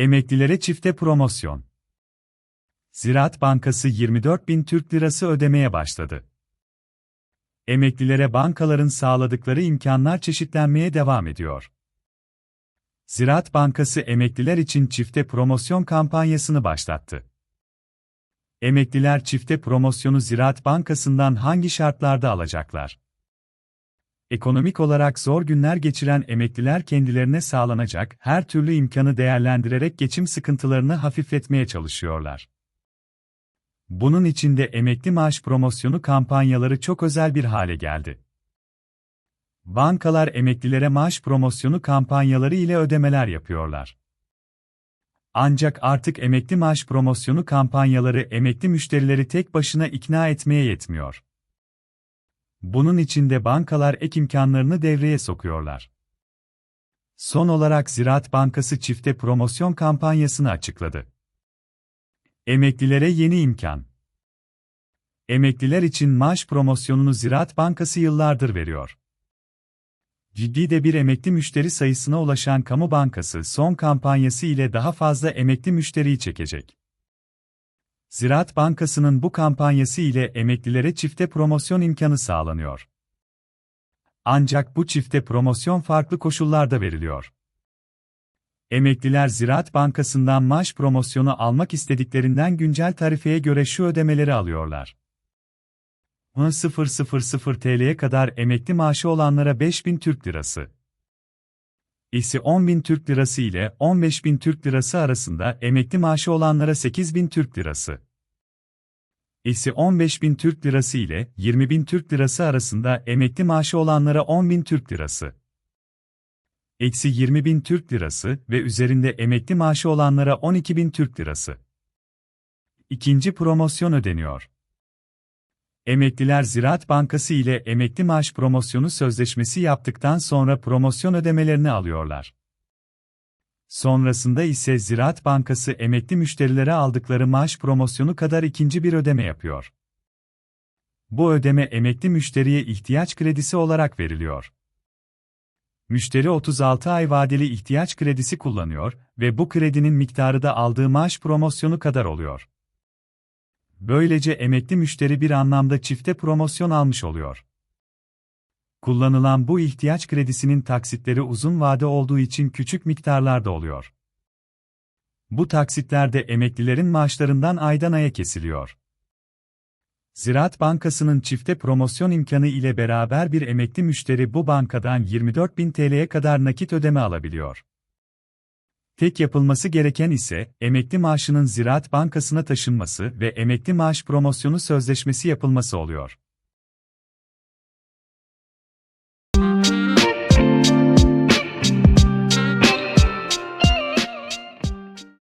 Emeklilere çifte promosyon. Ziraat Bankası 24 bin Türk Lirası ödemeye başladı. Emeklilere bankaların sağladıkları imkanlar çeşitlenmeye devam ediyor. Ziraat Bankası emekliler için çifte promosyon kampanyasını başlattı. Emekliler çifte promosyonu Ziraat Bankası'ndan hangi şartlarda alacaklar? Ekonomik olarak zor günler geçiren emekliler kendilerine sağlanacak her türlü imkanı değerlendirerek geçim sıkıntılarını hafifletmeye çalışıyorlar. Bunun için de emekli maaş promosyonu kampanyaları çok özel bir hale geldi. Bankalar emeklilere maaş promosyonu kampanyaları ile ödemeler yapıyorlar. Ancak artık emekli maaş promosyonu kampanyaları emekli müşterileri tek başına ikna etmeye yetmiyor. Bunun için de bankalar ek imkanlarını devreye sokuyorlar. Son olarak Ziraat Bankası çifte promosyon kampanyasını açıkladı. Emeklilere yeni imkan. Emekliler için maaş promosyonunu Ziraat Bankası yıllardır veriyor. Ciddi de bir emekli müşteri sayısına ulaşan Kamu Bankası son kampanyası ile daha fazla emekli müşteriyi çekecek. Ziraat Bankası'nın bu kampanyası ile emeklilere çifte promosyon imkanı sağlanıyor. Ancak bu çifte promosyon farklı koşullarda veriliyor. Emekliler Ziraat Bankası'ndan maaş promosyonu almak istediklerinden güncel tarifeye göre şu ödemeleri alıyorlar. 10.000 TL'ye kadar emekli maaşı olanlara 5000 Türk Lirası. İsi 10.000 Türk Lirası ile 15.000 Türk Lirası arasında emekli maaşı olanlara 8.000 Türk Lirası. İsi 15.000 Türk Lirası ile 20.000 Türk Lirası arasında emekli maaşı olanlara 10.000 Türk Lirası. Eksi 20.000 Türk Lirası ve üzerinde emekli maaşı olanlara 12.000 Türk Lirası. İkinci promosyon ödeniyor. Emekliler Ziraat Bankası ile emekli maaş promosyonu sözleşmesi yaptıktan sonra promosyon ödemelerini alıyorlar. Sonrasında ise Ziraat Bankası emekli müşterilere aldıkları maaş promosyonu kadar ikinci bir ödeme yapıyor. Bu ödeme emekli müşteriye ihtiyaç kredisi olarak veriliyor. Müşteri 36 ay vadeli ihtiyaç kredisi kullanıyor ve bu kredinin miktarı da aldığı maaş promosyonu kadar oluyor. Böylece emekli müşteri bir anlamda çifte promosyon almış oluyor. Kullanılan bu ihtiyaç kredisinin taksitleri uzun vade olduğu için küçük miktarlarda oluyor. Bu taksitlerde emeklilerin maaşlarından aydan aya kesiliyor. Ziraat Bankası'nın çifte promosyon imkanı ile beraber bir emekli müşteri bu bankadan 24.000 TL'ye kadar nakit ödeme alabiliyor. Tek yapılması gereken ise, emekli maaşının Ziraat Bankası'na taşınması ve emekli maaş promosyonu sözleşmesi yapılması oluyor.